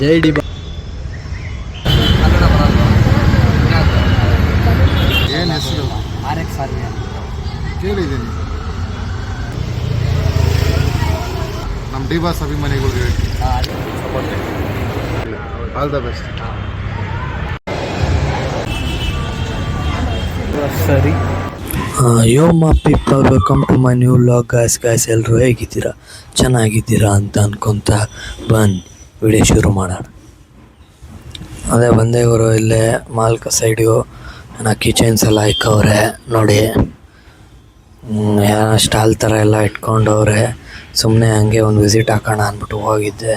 ಜೈ D ಏನು ಹೆಸರು? R X R ಕೇಳಿದ್ದೀನಿ. ನಮ್ಮ ಡಿ ಬಾಸ್ ಅಭಿಮಾನಿಗಳಿಗೆ ಹೇಳಿ ಆಲ್ ದ ಬೆಸ್ಟ್ ಸರಿ. Yo my people welcome to my new vlog guys guys ಎಲ್ಲರೂ ಹೇಗಿದ್ದೀರಾ? ಚೆನ್ನಾಗಿದ್ದೀರಾ ಅಂತ ಅನ್ಕೊತ ಬನ್ನಿ. ವಿಡಿಯೋ ಶುರು ಮಾಡೋಣ. ಅದೇ ಬಂದೆ ಇವರು ಇಲ್ಲೇ ಮಾಲ್ಕ ಸೈಡಿಗೂ ನಾ ಕಿಚನ್ಸ್ ಎಲ್ಲ ಇಕ್ಕವ್ರೆ, ನೋಡಿ. ಏನೋ ಸ್ಟಾಲ್ ಥರ ಎಲ್ಲ ಇಟ್ಕೊಂಡವ್ರೆ. ಸುಮ್ಮನೆ ಹಂಗೆ ಒಂದು ವಿಸಿಟ್ ಹಾಕೋಣ ಅಂದ್ಬಿಟ್ಟು ಹೋಗಿದ್ದೆ.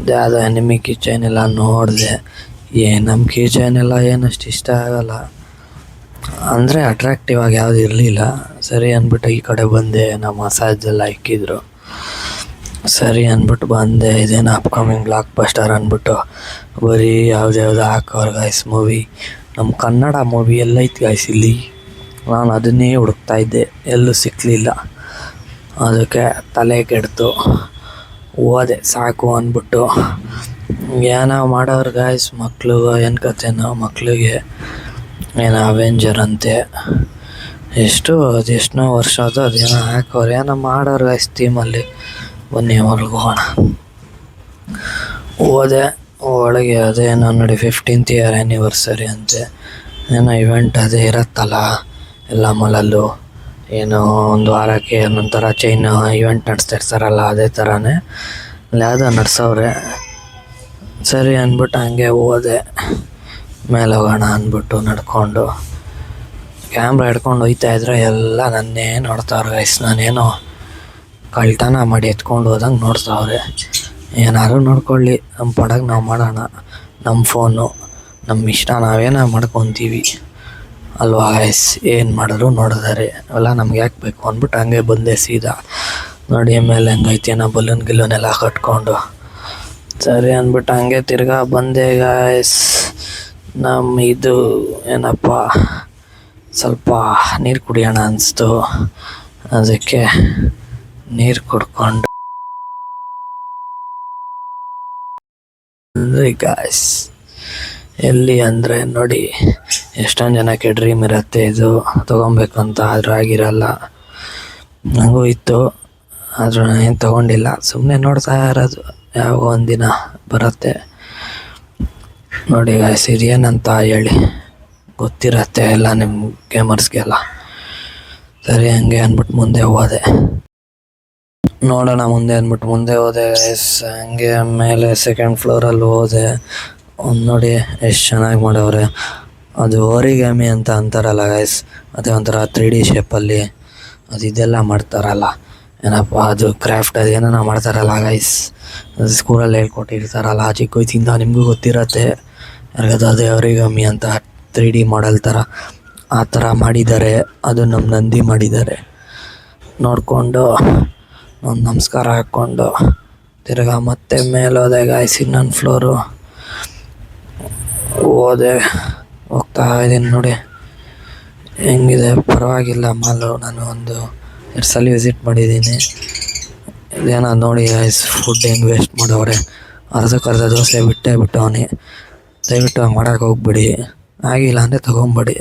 ಅದೇ ಅದು ಎನಿಮಿ ಕಿಚನ್ ಎಲ್ಲ ನೋಡಿದೆ. ಏ ನಮ್ಮ ಕಿಚನ್ ಎಲ್ಲ ಏನಷ್ಟು ಇಷ್ಟ ಆಗಲ್ಲ. ಅಂದರೆ ಅಟ್ರಾಕ್ಟಿವ್ ಆಗಿ ಯಾವುದು ಇರಲಿಲ್ಲ. ಸರಿ ಅಂದ್ಬಿಟ್ಟು ಈ ಕಡೆ ಬಂದೆ ನಮ್ಮ ಮಸಾಜ್ ಎಲ್ಲ ಇಕ್ಕಿದ್ರು. ಸರಿ ಅಂದ್ಬಿಟ್ಟು ಬಂದೆ. ಇದೇನು ಅಪ್ಕಮಿಂಗ್ ಬ್ಲಾಕ್ ಬಸ್ಟರ್ ಅಂದ್ಬಿಟ್ಟು ಬರೀ ಯಾವ್ದು ಯಾವ್ದು ಹಾಕೋರು ಗಾಯ್ಸ್ ಮೂವಿ ನಮ್ಮ ಕನ್ನಡ ಮೂವಿ ಎಲ್ಲ ಐತಿ ಗಾಯ್ಸ್ ಇಲ್ಲಿ. ನಾನು ಅದನ್ನೇ ಹುಡುಕ್ತಾ ಇದ್ದೆ. ಎಲ್ಲೂ ಸಿಕ್ಕಲಿಲ್ಲ ಅದಕ್ಕೆ ತಲೆ ಕೆಡ್ತು. ಓದೆ, ಸಾಕು ಅಂದ್ಬಿಟ್ಟು. ಏನೋ ಮಾಡೋರು ಗಾಯ್ಸ್ ಮಕ್ಕಳು ಏನು ಕತೆನೋ ಮಕ್ಕಳಿಗೆ ಏನೋ ಅವೆಂಜರ್ ಅಂತೆ. ಎಷ್ಟು ಅದೆಷ್ಟೋ ವರ್ಷ ಅದು ಅದೇನೋ ಹಾಕೋರು. ಏನೋ ಮಾಡೋರು ಗಾಯ್ಸ್ ಥೀಮಲ್ಲಿ ಬನ್ನಿ ಒಳಗೆ ಹೋಗೋಣ. ಹೋದೆ, ಒಳಗೆ ಅದೇನೋ ನೋಡಿ ಫಿಫ್ಟೀನ್ತ್ ಇಯರ್ ಆ್ಯನಿವರ್ಸರಿ ಅಂತೆ. ಏನೋ ಇವೆಂಟ್ ಅದೇ ಇರತ್ತಲ್ಲ, ಎಲ್ಲ ಮಲಲ್ಲೂ. ಏನೋ ಒಂದು ವಾರಕ್ಕೆ ನಂತರ ಚೈನ್ ಇವೆಂಟ್ ನಡೆಸ್ತಾ ಇರ್ತಾರಲ್ಲ ಅದೇ ಥರನೇ ಯಾವುದೋ ನಡ್ಸವ್ರೆ. ಸರಿ ಅಂದ್ಬಿಟ್ಟು ಹಂಗೆ ಹೋದೆ. ಮೇಲೆ ಹೋಗೋಣ ಅಂದ್ಬಿಟ್ಟು ನಡ್ಕೊಂಡು. ಕ್ಯಾಮ್ರಾ ಹಿಡ್ಕೊಂಡು ಹೋಗ್ತಾ ಇದ್ರೆ ಎಲ್ಲ ನನ್ನೇ ನೋಡ್ತಾವ್ರೆ ಗೈಸ್ ನಾನೇನೋ ಕಳ್ತನ ಮಾಡಿ ಎತ್ಕೊಂಡು ಹೋದಂಗೆ ನೋಡ್ತಾವ್ರೆ ಏನಾದ್ರು ನೋಡ್ಕೊಳ್ಳಿ ನಮ್ಮ ಪಡಗೆ ನಾವು ಮಾಡೋಣ. ನಮ್ಮ ಫೋನು ನಮ್ಮ ಇಷ್ಟ, ನಾವೇನೋ ಮಾಡ್ಕೊತೀವಿ. ಅಲ್ವಾ ಎಸ್, ಏನು ಮಾಡಿದ್ರು ನೋಡಿದಾರೆ. ಅವೆಲ್ಲ ನಮ್ಗೆ ಯಾಕೆ ಬೇಕು ಅಂದ್ಬಿಟ್ಟು ಹಂಗೆ ಬಂದೆ ಸೀದಾ. ನೋಡಿ ಮೇಲೆ ಹೆಂಗೈತೆ, ನಾ ಬಲೂನ್ ಗಿಲೂನೆಲ್ಲ ಕಟ್ಕೊಂಡು. ಸರಿ ಅಂದ್ಬಿಟ್ಟು ಹಂಗೆ ತಿರ್ಗಾ ಬಂದೆ ಗಾಯ್ಸ್ ನಮ್ಮ ಇದು ಏನಪ್ಪ, ಸ್ವಲ್ಪ ನೀರು ಕುಡಿಯೋಣ ಅನಿಸ್ತು. ಅದಕ್ಕೆ ನೀರು ಕುಡ್ಕೊಂಡು. ಗಾಯ್ಸ್ ಎಲ್ಲಿ ಅಂದರೆ ನೋಡಿ, ಎಷ್ಟೊಂದು ಜನಕ್ಕೆ ಡ್ರೀಮ್ ಇರುತ್ತೆ ಇದು, ತೊಗೊಬೇಕು ಅಂತ ಆದರೂ ಆಗಿರಲ್ಲ. ನನಗೂ ಇತ್ತು, ಆದರೂ ಏನು ತೊಗೊಂಡಿಲ್ಲ. ಸುಮ್ಮನೆ ನೋಡ್ತಾ ಇರೋದು ಯಾವ ಒಂದಿನ ಬರುತ್ತೆ. ನೋಡಿ ಗಾಯ್ಸ್ ಏನಂತ ಹೇಳಿ, ಗೊತ್ತಿರತ್ತೆ ಎಲ್ಲ ನಿಮ್ಮ ಗೇಮರ್ಸ್ಗೆಲ್ಲ ಸರಿ, ಹಂಗೆ ಅಂದ್ಬಿಟ್ಟು ಮುಂದೆ ಹೋದೆ. ನೋಡೋಣ ಮುಂದೆ ಅಂದ್ಬಿಟ್ಟು ಮುಂದೆ ಹೋದೆ. ಹಂಗೆ ಮೇಲೆ ಸೆಕೆಂಡ್ ಫ್ಲೋರಲ್ಲಿ ಹೋದೆ. ಒಂದು ನೋಡಿ ಎಷ್ಟು ಚೆನ್ನಾಗಿ ಮಾಡವ್ರೆ. ಅದು ಓರಿಗಾಮಿ ಅಂತ ಅಂತಾರಲ್ಲ ಗೈಸ್ ಅದೇ ಒಂಥರ ತ್ರೀ ಡಿ ಶೇಪಲ್ಲಿ ಅದು ಇದೆಲ್ಲ ಮಾಡ್ತಾರಲ್ಲ. ಏನಪ್ಪ, ಅದು ಕ್ರಾಫ್ಟ್ ಅದು ಏನೇನೋ ಮಾಡ್ತಾರಲ್ಲ ಗೈಸ್ ಅದು ಸ್ಕೂಲಲ್ಲಿ ಹೇಳ್ಕೊಟ್ಟಿರ್ತಾರಲ್ಲ ಚಿಕ್ಕ ವಯಸ್ಸಿಂದ ನಿಮಗೂ ಗೊತ್ತಿರತ್ತೆ. ಯಾರಿಗದು ಅದೇ ಓರಿಗಾಮಿ ಅಂತ ತ್ರೀ ಡಿ ಮಾಡಲ್ ಥರ ಆ ಥರ ಮಾಡಿದ್ದಾರೆ. ಅದು ನಮ್ಮ ನಂದಿ ಮಾಡಿದ್ದಾರೆ. ನೋಡಿಕೊಂಡು ಒಂದು ನಮಸ್ಕಾರ ಹಾಕ್ಕೊಂಡು ತಿರ್ಗಾ ಮತ್ತೆ ಮೇಲೆ ಹೋದೆ ಗಾಯ್ಸ್ ಇನ್ನೊಂದು ಫ್ಲೋರು ಹೋದೆ, ಹೋಗ್ತಾ ಇದ್ದೀನಿ ನೋಡಿ. ಹೆಂಗಿದೆ? ಪರವಾಗಿಲ್ಲ ಮಾಲು ನಾನು ಒಂದು ಎರಡು ಸಲ ವಿಸಿಟ್ ಮಾಡಿದ್ದೀನಿ. ಇದೇನೋ ನೋಡಿ ಐಸ್ ಫುಡ್ ಹೆಂಗೆ ವೇಸ್ಟ್ ಮಾಡವ್ರೆ ಅರ್ಧಕ್ಕೆ ಅರ್ಧ ದೋಸೆ ಬಿಟ್ಟೇ ಬಿಟ್ಟವನಿ. ದಯವಿಟ್ಟು ಹಂಗೆ ಮಾಡೋಕೆ ಹೋಗ್ಬಿಡಿ. ಆಗಿಲ್ಲ ಅಂದರೆ ತೊಗೊಂಬಿಡಿ.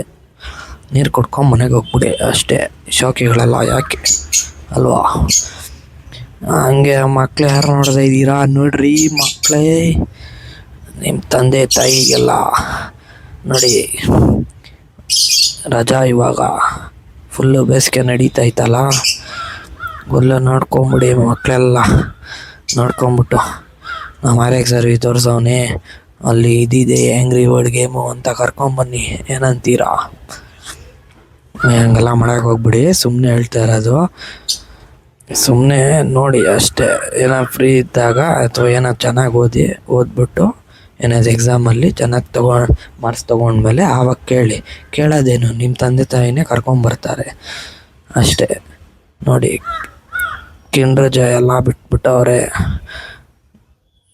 ನೀರು ಕುಡ್ಕೊಂಡು ಮನೆಗೆ ಹೋಗ್ಬಿಡಿ. ಅಷ್ಟೇ. ಶೋಕಿಗಳೆಲ್ಲ ಯಾಕೆ? ಅಲ್ವಾ? ಹಂಗೆ ಮಕ್ಳು ಯಾರು ನೋಡ್ದೆ ಇದ್ದೀರಾ? ನೋಡ್ರಿ ಮಕ್ಕಳೇ ನಿಮ್ಮ ತಂದೆ ತಾಯಿಗೆಲ್ಲ ನೋಡಿ, ರಜಾ ಇವಾಗ ಫುಲ್ಲು ಬೇಸಿಗೆ ನಡೀತಾಯ್ತಲ್ಲ ಫುಲ್ಲು ನೋಡ್ಕೊಂಬಿಡಿ ಮಕ್ಕಳೆಲ್ಲ ನೋಡ್ಕೊಂಬಿಟ್ಟು ನಮ್ಮ ಆರ್ಯಕ್ ಸರ್ವಿ ತೋರಿಸೋನೆ ಅಲ್ಲಿ ಇದಿದೆ ಆ್ಯಂಗ್ರಿ ವರ್ಡ್ ಗೇಮು ಅಂತ ಕರ್ಕೊಂಬನ್ನಿ. ಏನಂತೀರಾ? ಹಂಗೆಲ್ಲ ಮಾಡೋಕೆ ಹೋಗ್ಬಿಡಿ ಸುಮ್ಮನೆ ಹೇಳ್ತಾ ಇರೋದು. ಸುಮ್ಮನೆ ನೋಡಿ ಅಷ್ಟೇ, ಏನೋ ಫ್ರೀ ಇದ್ದಾಗ ಅಥವಾ ಏನೋ ಚೆನ್ನಾಗಿ ಓದಿ, ಓದ್ಬಿಟ್ಟು ಏನಾದ್ರು ಎಕ್ಸಾಮಲ್ಲಿ ಚೆನ್ನಾಗಿ ತಗೋ ಮಾರ್ಕ್ಸ್ ತೊಗೊಂಡ್ಮೇಲೆ ಆವಾಗ ಕೇಳಿ. ಕೇಳೋದೇನು ನಿಮ್ಮ ತಂದೆ ತಾಯಿನೇ ಕರ್ಕೊಂಬರ್ತಾರೆ. ಅಷ್ಟೇ. ನೋಡಿ, ಕಿಂಡ್ರ ಜಯ ಎಲ್ಲ ಬಿಟ್ಬಿಟ್ಟವ್ರೆ.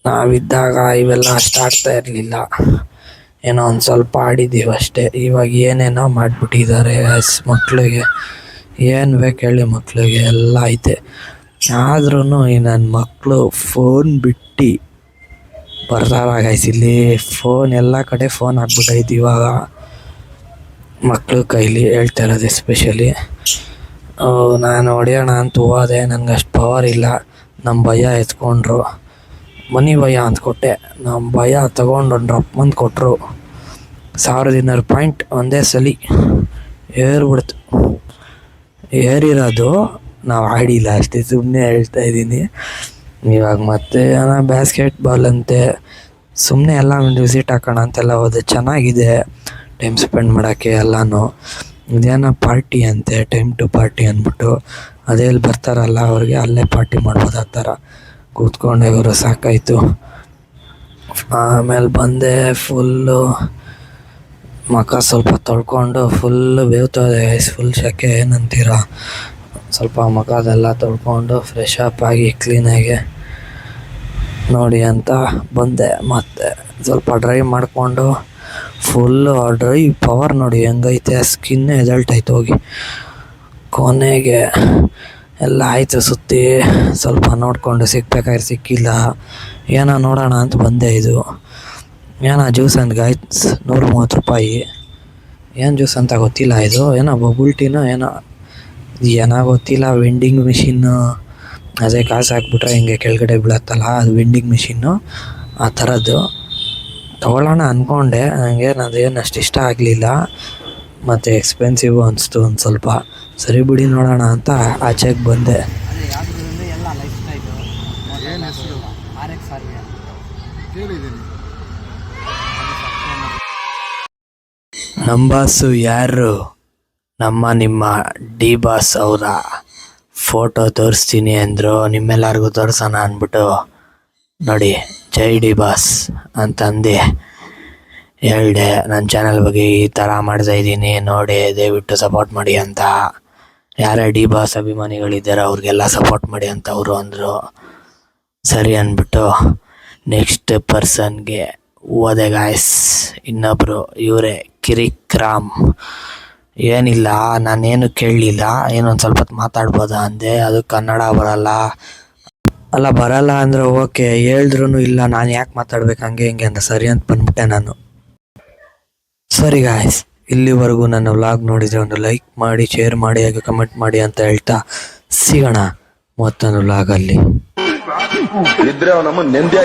ನಾವಿದ್ದಾಗ ಇವೆಲ್ಲ ಅಷ್ಟು ಆಡ್ತಾ ಇರಲಿಲ್ಲ. ಏನೋ ಒಂದು ಸ್ವಲ್ಪ ಆಡಿದ್ದೀವಿ ಅಷ್ಟೇ ಇವಾಗ ಏನೇನೋ ಮಾಡಿಬಿಟ್ಟಿದ್ದಾರೆ ಮಕ್ಕಳಿಗೆ ಏನು ಬೇಕು ಹೇಳಿ ಮಕ್ಕಳಿಗೆ ಎಲ್ಲ ಐತೆ. ಆದ್ರೂ ಈ ನನ್ನ ಮಕ್ಕಳು ಫೋನ್ ಬಿಟ್ಟು ಬರ್ತಾರ ಗೈಸ್ ಇಲ್ಲಿ ಫೋನ್ ಎಲ್ಲ ಕಡೆ ಫೋನ್ ಹಾಕ್ಬಿಟ್ಟೈತಿ ಇವಾಗ. ಮಕ್ಕಳು ಕೈಲಿ ಹೇಳ್ತಾ ಇರೋದು ಎಸ್ಪೆಷಲಿ ನಾನು ಹೊಡೆಯೋಣ ಅಂತ ಹೋದೆ, ನನಗೆ ಅಷ್ಟು ಪವರ್ ಇಲ್ಲ. ನಮ್ಮ ಭಯ ಎತ್ಕೊಂಡ್ರು. ಮನಿ ಭಯ ಅಂತ ಕೊಟ್ಟೆ. ನಮ್ಮ ಭಯ ತಗೊಂಡು ಒಂದು ಅಂತ ಕೊಟ್ಟರು ಸಾವಿರದ ಇನ್ನೂರು ಪಾಯಿಂಟ್ ಒಂದೇ ಸಲ. ಏರ್ಬಿಡ್ತು. ಏರಿರೋದು ನಾವು ಆಡಿಲ್ಲ ಅಷ್ಟೇ ಸುಮ್ಮನೆ ಹೇಳ್ತಾ ಇದ್ದೀನಿ. ಇವಾಗ ಮತ್ತೆ ಏನೋ ಬ್ಯಾಸ್ಕೆಟ್ ಬಾಲ್ ಅಂತೆ. ಸುಮ್ಮನೆ ಎಲ್ಲ ವಿಸಿಟ್ ಹಾಕೋಣ ಅಂತೆಲ್ಲ ಹೋದೆ. ಚೆನ್ನಾಗಿದೆ ಟೈಮ್ ಸ್ಪೆಂಡ್ ಮಾಡೋಕ್ಕೆ ಎಲ್ಲನೂ. ಇದೇನೋ ಪಾರ್ಟಿ ಅಂತೆ ಟೈಮ್ ಟು ಪಾರ್ಟಿ ಅಂದ್ಬಿಟ್ಟು. ಅದೇ ಇಲ್ಲಿ ಬರ್ತಾರಲ್ಲ, ಅವ್ರಿಗೆ ಅಲ್ಲೇ ಪಾರ್ಟಿ ಮಾಡ್ಬೋದು ಆ ಥರ. ಕೂತ್ಕೊಂಡೆ ಇವರು ಸಾಕಾಯಿತು. ಆಮೇಲೆ ಬಂದೆ ಫುಲ್ಲು ಮುಖ ಸ್ವಲ್ಪ ತೊಳ್ಕೊಂಡು ಫುಲ್ ಬೇವ್ತದೆ ಫುಲ್ ಸೆಕೆ ಏನಂತೀರ? ಸ್ವಲ್ಪ ಮುಖದೆಲ್ಲ ತೊಳ್ಕೊಂಡು ಫ್ರೆಶ್ ಅಪ್ ಆಗಿ ಕ್ಲೀನಾಗಿ ನೋಡಿ ಅಂತ ಬಂದೆ. ಮತ್ತೆ ಸ್ವಲ್ಪ ಡ್ರೈ ಮಾಡಿಕೊಂಡು ಫುಲ್ಲು ಡ್ರೈ ಪವರ್ ನೋಡಿ, ಹೆಂಗೈತೆ ಸ್ಕಿನ್ನೇ ಆಯ್ತು ಹೋಗಿ. ಕೊನೆಗೆ ಎಲ್ಲ ಆಯಿತು ಸುತ್ತಿ ಸ್ವಲ್ಪ ನೋಡಿಕೊಂಡು ಸಿಗ್ಬೇಕಾದ್ರೆ ಸಿಕ್ಕಿಲ್ಲ. ಏನೋ ನೋಡೋಣ ಅಂತ ಬಂದೆ ಇದು. ಏನೋ ಜ್ಯೂಸ್ ಅಂತ ಗಾಯ್ಸ್ ನೂರ ಮೂವತ್ತು ರೂಪಾಯಿ. ಏನು ಜ್ಯೂಸ್ ಅಂತ ಗೊತ್ತಿಲ್ಲ ಇದು. ಏನೋ ಬಬುಲ್ ಟೀನೋ ಏನೋ? ಏನೋ ಗೊತ್ತಿಲ್ಲ. ವೆಂಡಿಂಗ್ ಮಿಷಿನ್ನು ಅದೇ ಕಾಸು ಹಾಕ್ಬಿಟ್ರೆ ಹಿಂಗೆ ಕೆಳಗಡೆ ಬೀಳತ್ತಲ್ಲ, ಅದು ವೆಂಡಿಂಗ್ ಮಿಷಿನ್ನು ಆ ಥರದ್ದು ತೊಗೊಳ್ಳೋಣ ಅಂದ್ಕೊಂಡೆ ನನಗೆ ಅದೇನು ಅಷ್ಟು ಇಷ್ಟ ಆಗಲಿಲ್ಲ. ಮತ್ತು ಎಕ್ಸ್ಪೆನ್ಸಿವ್ ಅನಿಸ್ತು ಒಂದು ಸ್ವಲ್ಪ. ಸರಿ ಬಿಡಿ ನೋಡೋಣ ಅಂತ ಆಚೆಗೆ ಬಂದೆ ಏನು ಹೆಸರು ಕೇಳಿದ್ದೀನಿ ನಮ್ಮ ಬಾಸು ಯಾರು? ನಮ್ಮ ನಿಮ್ಮ ಡಿ ಬಾಸ್ ಅವರ? ಫೋಟೋ ತೋರಿಸ್ತೀನಿ ಅಂದರು, ನಿಮ್ಮೆಲ್ಲರಿಗೂ ತೋರಿಸೋಣ ಅಂದ್ಬಿಟ್ಟು, ನೋಡಿ, ಜೈ ಡಿ ಬಾಸ್ ಅಂತಂದು. ಹೇಳಿದೆ ನನ್ನ ಚಾನಲ್ ಬಗ್ಗೆ ಈ ಥರ ಮಾಡ್ತಾ ಇದ್ದೀನಿ, ನೋಡಿ, ದಯವಿಟ್ಟು ಸಪೋರ್ಟ್ ಮಾಡಿ ಅಂತ. ಯಾರೇ ಡಿ ಬಾಸ್ ಅಭಿಮಾನಿಗಳಿದ್ದಾರೆ, ಅವ್ರಿಗೆಲ್ಲ ಸಪೋರ್ಟ್ ಮಾಡಿ ಅಂತ ಅವರು ಅಂದರು. ಸರಿ ಅಂದ್ಬಿಟ್ಟು, ನೆಕ್ಸ್ಟ್ ಪರ್ಸನ್ಗೆ ಓದೆ ಗಾಯ್ಸ್ ಇನ್ನೊಬ್ಬರು ಇವರೇ ಕಿರಿಕ್ರಾಮ್. ಏನಿಲ್ಲ, ನಾನೇನು ಕೇಳಲಿಲ್ಲ. ಏನೊಂದು ಸ್ವಲ್ಪ ಹೊತ್ತು ಮಾತಾಡ್ಬೋದಾ ಅಂದೆ. ಅದು ಕನ್ನಡ ಬರಲ್ಲ. ಅಲ್ಲ, ಬರಲ್ಲ ಅಂದರೆ ಓಕೆ ಹೇಳಿದ್ರು ಇಲ್ಲ. ನಾನು ಯಾಕೆ ಮಾತಾಡ್ಬೇಕು ಹಂಗೆ ಹಿಂಗೆ ಅಂತ. ಸರಿ ಅಂತ ಬಂದ್ಬಿಟ್ಟೆ ನಾನು. ಸರಿ ಗಾಯ್ಸ್ ಇಲ್ಲಿವರೆಗೂ ನನ್ನ ವ್ಲಾಗ್ ನೋಡಿದರೆ ಒಂದು ಲೈಕ್ ಮಾಡಿ ಶೇರ್ ಮಾಡಿ, ಹಾಗೆ ಕಮೆಂಟ್ ಮಾಡಿ ಅಂತ ಹೇಳ್ತಾ ಸಿಗೋಣ ಮತ್ತೊಂದು ವ್ಲಾಗಲ್ಲಿ ಇದ್ರೆ ಅವನಮ್ಮ ನೆಮ್ಮದಿ